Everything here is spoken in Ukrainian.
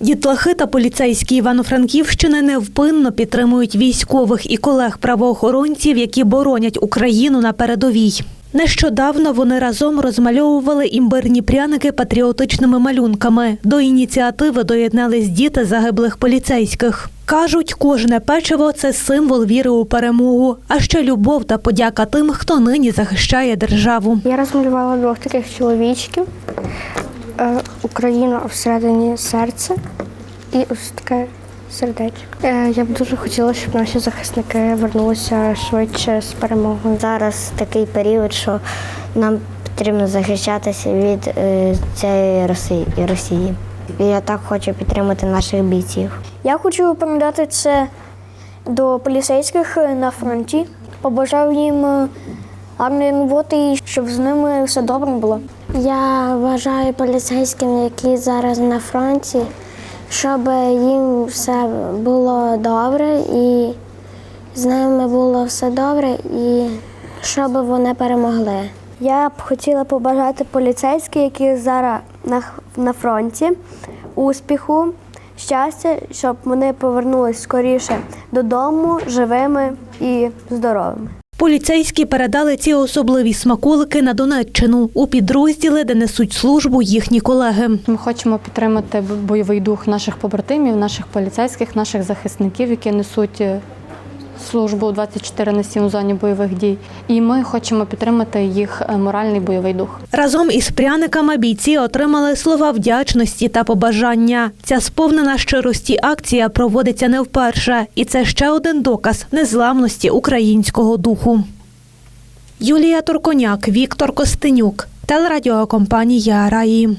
Дітлахи та поліцейські Івано-Франківщини невпинно підтримують військових і колег-правоохоронців, які боронять Україну на передовій. Нещодавно вони разом розмальовували імбирні пряники патріотичними малюнками. До ініціативи доєднались діти загиблих поліцейських. Кажуть, кожне печиво це символ віри у перемогу, а ще любов та подяка тим, хто нині захищає державу. Я розмалювала двох таких чоловічків. Е, Україну всередині серця і ось таке сердечко. Е, Я б дуже хотіла, щоб наші захисники вернулися швидше з перемогою. Зараз такий період, що нам потрібно захищатися від е, цієї Росії, Росії. І я так хочу підтримати наших бійців. Я хочу передати це до поліцейських на фронті. Побажав їм гарної роботи щоб з ними все добре було. Я бажаю поліцейським, які зараз на фронті, щоб їм все було добре і з ними було все добре, і щоб вони перемогли. Я б хотіла побажати поліцейським, які зараз на, на фронті, успіху, щастя, щоб вони повернулись скоріше додому живими і здоровими. Поліцейські передали ці особливі смаколики на Донеччину у підрозділи, де несуть службу їхні колеги. Ми хочемо підтримати бойовий дух наших побратимів, наших поліцейських, наших захисників, які несуть е, службу 24 на 7 у зоні бойових дій. І ми хочемо підтримати їх е, моральний бойовий дух. Разом із пряниками бійці отримали слова вдячності та побажання. Ця сповнена щирості акція проводиться не вперше, і це ще один доказ незламності українського духу. Юлія Турконяк, Віктор Костенюк, телерадіокомпанія Раї.